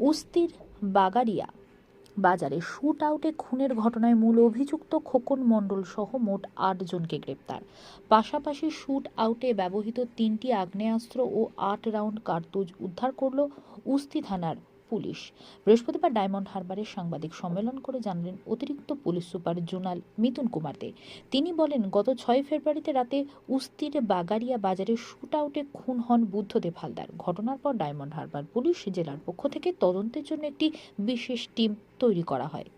উস্তির বাগারিয়া বাজারে শুট আউটে খুনের ঘটনায় মূল অভিযুক্ত খোকন মণ্ডল সহ মোট আটজনকে গ্রেপ্তার। পাশাপাশি শুট আউটে ব্যবহৃত তিনটি আগ্নেয়াস্ত্র ও আট রাউন্ড কার্তুজ উদ্ধার করল উস্তি থানার পুলিশ। বৃহস্পতিবার ডায়মন্ড হারবারে সাংবাদিক সম্মেলন করে জানালেন অতিরিক্ত police super zonal Mithun Kumar De তিনি বলেন, গত ছয় ফেব্রুয়ারিতে রাতে উস্তির বাগারিয়া বাজারে শুট আউটে খুন হন বুদ্ধদেব হালদার। ঘটনার পর ডায়মন্ড হারবার পুলিশ জেলার পক্ষ থেকে তদন্তের জন্য একটি বিশেষ টিম তৈরি করা হয়।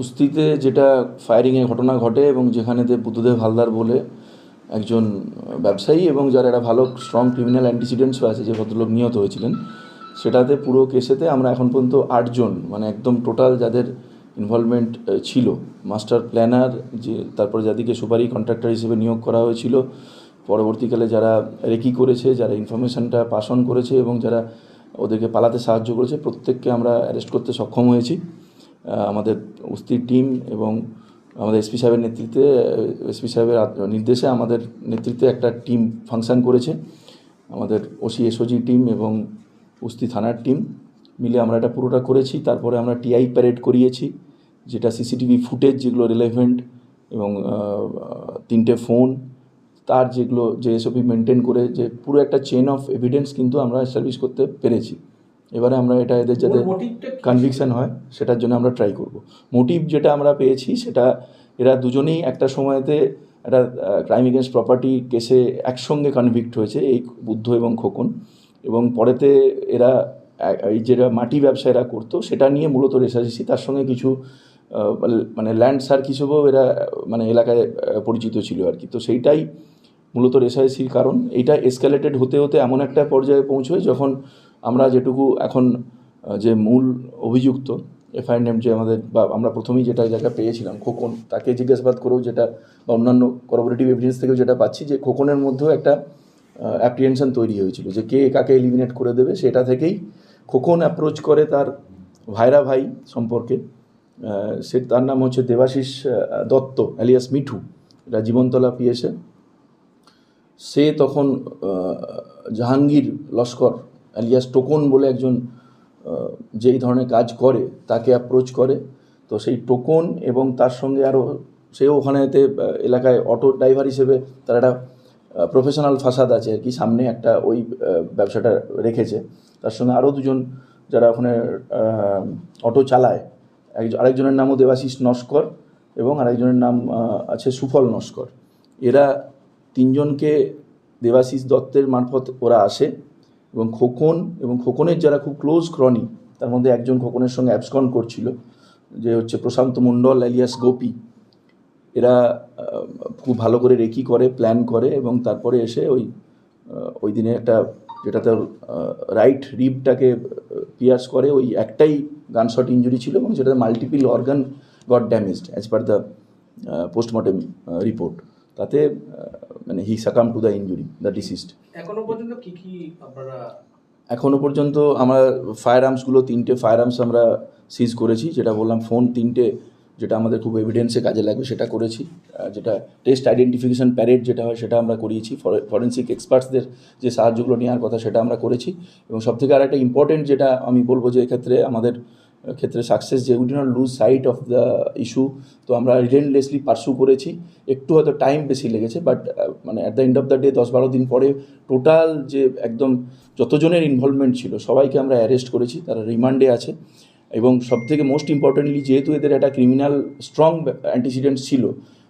উস্তিতে যেটা ফায়ারিংয়ের ঘটনা ঘটে এবং যেখানেতে বুদ্ধদেব হালদার বলে একজন ব্যবসায়ী এবং যার একটা ভালো স্ট্রং ক্রিমিনাল অ্যান্টিসিডেন্টসও আছে, যে ভদ্রলোক নিহত হয়েছিলেন, সেটাতে পুরো কেসেতে আমরা এখন পর্যন্ত আটজন মানে একদম টোটাল যাদের ইনভলভমেন্ট ছিল। মাস্টার প্ল্যানার যে তারপরে যাদেরকে সুপারি কন্ট্রাক্টর হিসেবে নিয়োগ করা হয়েছিল, পরবর্তীকালে যারা রেকি করেছে, যারা ইনফরমেশনটা পাস অন করেছে এবং যারা ওদেরকে পালাতে সাহায্য করেছে, প্রত্যেককে আমরা অ্যারেস্ট করতে সক্ষম হয়েছি। আমাদের উস্তির টিম এবং আমাদের এসপি সাহেবের নেতৃত্বে এসপি সাহেবের নির্দেশে আমাদের নেতৃত্বে একটা টিম ফাংশন করেছে। আমাদের ওসি এসওজি টিম এবং উস্তি থানার টিম মিলে আমরা এটা পুরোটা করেছি। তারপরে আমরা টিআই প্যারেড করিয়েছি, যেটা সিসিটিভি ফুটেজ যেগুলো রিলেভেন্ট এবং তিনটে ফোন তার যেগুলো, যে এসওপি মেনটেন করে, যে পুরো একটা চেন অফ এভিডেন্স কিন্তু আমরা এস্টাবলিশ করতে পেরেছি। এবারে আমরা এটা এদের যাতে কনভিকশন হয় সেটার জন্য আমরা ট্রাই করব। মোটিভ যেটা আমরা পেয়েছি সেটা এরা দুজনেই একটা সময়তে একটা ক্রাইম এগেন্স্ট প্রপার্টি কেসে একসঙ্গে কনভিক্ট হয়েছে এই বুদ্ধ এবং খোকন। এবং পরেতে এরা এই যেটা মাটি ব্যবসা এরা করতো সেটা নিয়ে মূলত রেসারেসি তার সঙ্গে কিছু মানে ল্যান্ড সার্ক হিসেবেও এরা মানে এলাকায় পরিচিত ছিল আর কি। তো সেইটাই মূলত রেসারেসির কারণ। এইটা এসকালেটেড হতে হতে এমন একটা পর্যায়ে পৌঁছয় যখন আমরা যেটুকু এখন যে মূল অভিযুক্ত এফআইআর নেম যে আমাদের, বা আমরা প্রথমেই যেটা জায়গা পেয়েছিলাম, খোকন, তাকে জিজ্ঞাসাবাদ করেও যেটা, বা অন্যান্য করোবোরেটিভ এভিডেন্স থেকেও যেটা পাচ্ছি যে খোকনের মধ্যেও একটা অ্যাপ্রিহেনশন তৈরি হয়েছিল যে কে কাকে এলিমিনেট করে দেবে, সেটা থেকেই খোকন অ্যাপ্রোচ করে তার ভাইরা ভাই সম্পর্কে। সে, তার নাম হচ্ছে দেবাশিস দত্ত অ্যালিয়াস মিঠু, এটা জীবনতলা পিএসএ। সে তখন জাহাঙ্গীর লস্কর অ্যালিয়াস টোকন বলে একজন যেই ধরনের কাজ করে, তাকে অ্যাপ্রোচ করে। তো সেই টোকন এবং তার সঙ্গে আরও সেও ওখানেতে এলাকায় অটো ড্রাইভার হিসেবে তার একটা প্রফেশনাল ফাসাদ আছে আর কি, সামনে একটা ওই ব্যবসাটা রেখেছে। তার সঙ্গে আরও দুজন যারা ওখানে অটো চালায়। আরেকজনের নামও দেবাশিস নস্কর এবং আরেকজনের নাম আছে সুফল নস্কর। এরা তিনজনকে দেবাশিস দত্তের মারফত ওরা আসে। এবং খোকন এবং খোকনের যারা খুব ক্লোজ ক্রনি তার মধ্যে একজন খোকনের সঙ্গে অ্যাবসকন করছিল, যে হচ্ছে প্রশান্ত মণ্ডল অ্যালিয়াস গোপী। এরা খুব ভালো করে রেকি করে প্ল্যান করে এবং তারপরে এসে ওই ওই দিনে একটা যেটা তার রাইট রিবটাকে পিয়ার্স করে, ওই একটাই গান শট ইঞ্জুরি ছিল এবং সেটা multiple organ got damaged as per the postmortem report তাতে মানে he succumbed to the injury the deceased এখনও কি কি আপনারা এখনও পর্যন্ত আমরা ফায়ার আর্মসগুলো তিনটে ফায়ার আর্মস আমরা সিজ করেছি, যেটা বললাম ফোন তিনটে, যেটা আমাদের খুব এভিডেন্সে কাজে লাগবে, সেটা করেছি। যেটা টেস্ট আইডেন্টিফিকেশন প্যারেড যেটা হয়, সেটা আমরা করিয়েছি। ফরেন্সিক এক্সপার্টসদের যে সাহায্যগুলো নেওয়ার কথা, সেটা আমরা করেছি। এবং সবথেকে আর একটা ইম্পর্টেন্ট যেটা আমি বলব যে, এক্ষেত্রে আমাদের ক্ষেত্রে সাকসেস যে we did not lose sight of the issue তো আমরা রিলেন্টলেসলি পার্সু করেছি। একটু হয়তো টাইম বেশি লেগেছে বাট মানে at the end of the day দশ বারো দিন পরে টোটাল যে একদম যতজনের ইনভলভমেন্ট ছিল, সবাইকে আমরা অ্যারেস্ট করেছি, তারা রিমান্ডে আছে। এবং সবথেকে মোস্ট ইম্পর্টেন্টলি যেহেতু এদের একটা ক্রিমিনাল স্ট্রং অ্যান্টিসিডেন্ট ছিল,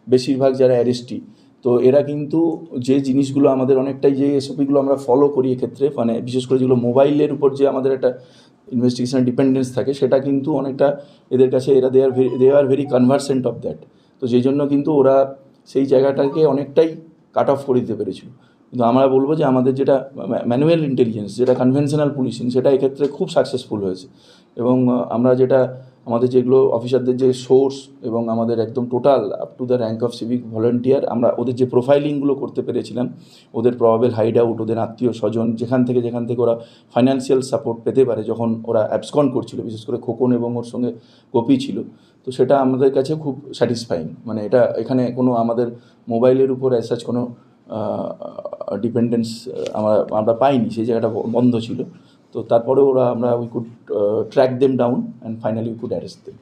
বেশিরভাগ যারা অ্যারেস্টি তো এরা কিন্তু যে জিনিসগুলো আমাদের অনেকটাই যে এসওপিগুলো আমরা ফলো করি এক্ষেত্রে মানে বিশেষ করে যেগুলো মোবাইলের উপর যে আমাদের একটা ইনভেস্টিগেশন ডিপেন্ডেন্স থাকে, সেটা কিন্তু অনেকটা এদের কাছে এরা they are they are very conversant of that তো যেই জন্য কিন্তু ওরা সেই জায়গাটাকে অনেকটাই কাট অফ করে দিতে পেরেছিল। কিন্তু আমরা বলব যে আমাদের যেটা ম্যানুয়াল ইন্টেলিজেন্স যেটা কনভেনশনাল পুলিশিং সেটা এক্ষেত্রে খুব সাকসেসফুল হয়েছে। এবং আমরা যেটা আমাদের যেগুলো অফিসারদের যে সোর্স এবং আমাদের একদম total up to the rank of civic volunteer আমরা ওদের যে প্রোফাইলিংগুলো করতে পেরেছিলাম, ওদের প্রবাবেল হাইড আউট ওদের আত্মীয় স্বজন, যেখান থেকে যেখান থেকে ওরা ফাইন্যান্সিয়াল সাপোর্ট পেতে পারে যখন ওরা অ্যাবসকন করছিল, বিশেষ করে খোকন এবং ওর সঙ্গে গোপী ছিল। তো সেটা আমাদের কাছে খুব স্যাটিসফাইং মানে এটা এখানে কোনো আমাদের মোবাইলের উপর অ্যাসাচ কোনো ডিপেন্ডেন্স আমরা আমরা পাইনি, সেই জায়গাটা বন্ধ ছিল। তো তারপরে ওরা আমরা we could track them down and finally we could arrest them?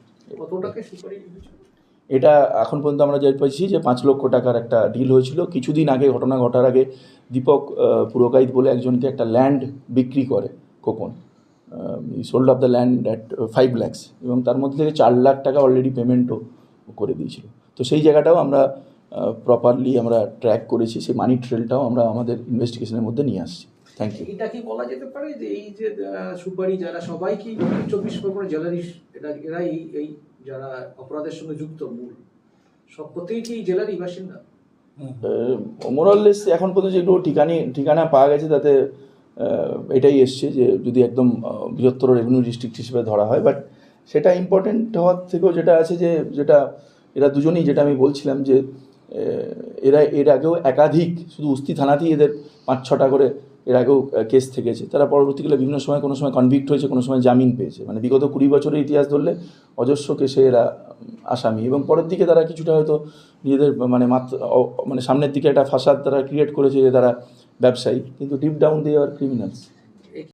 এটা এখন পর্যন্ত আমরা যে পাইছি যে পাঁচ লক্ষ টাকার একটা ডিল হয়েছিল। কিছুদিন আগে ঘটনা ঘটার আগে দীপক আহ, পুরকাইত বলে একজনকে একটা ল্যান্ড বিক্রি করে Khokon sold off the land at five lakhs এবং তার মধ্যে থেকে চার লাখ টাকা অলরেডি পেমেন্টও করে দিয়েছিল। তো সেই জায়গাটাও আমরা প্রপারলি আমরা ট্র্যাক করেছি সেই মানি ট্রেলটাও আমরা আমাদের ইনভেস্টিগেশনের মধ্যে নিয়ে আসছি। থ্যাংক ইউ এটা কি বলা যেতে পারে যে এই যে সুপারি যারা সবাই কি চব্বিশ পরগনা জেলারই এরা এরা এই এই যারা অপরাধের সঙ্গে যুক্ত মূল। সব প্রত্যেকেই কি এই জেলারই বাসিন্দা? মোরাললেস এখন পর্যন্ত যেগুলো ঠিকানি ঠিকানা পাওয়া গেছে তাতে এটাই এসছে যে যদি একদম বৃহত্তর রেভিনিউ ডিস্ট্রিক্ট হিসেবে ধরা হয় বাট সেটা ইম্পর্টেন্ট হওয়ার থেকেও যেটা আছে যে যেটা এরা দুজনেই যেটা আমি বলছিলাম যে এরা এর আগেও একাধিক শুধু উস্তি থানাতেই এদের পাঁচ ছটা করে এর আগেও কেস থেকেছে। তারা পরবর্তীকালে বিভিন্ন সময় কোনো সময় কনভিক্ট হয়েছে, কোনো সময় জামিন পেয়েছে। মানে বিগত কুড়ি বছরের ইতিহাস ধরলে অজস্র কেসে এরা আসামি। এবং পরের দিকে তারা কিছুটা হয়তো নিজেদের মানে মাত্র মানে সামনের দিকে একটা ফাসাদ তারা ক্রিয়েট করেছে যে তারা ব্যবসায়ী। কিন্তু ডিপ ডাউন দিয়ে আর ক্রিমিনালস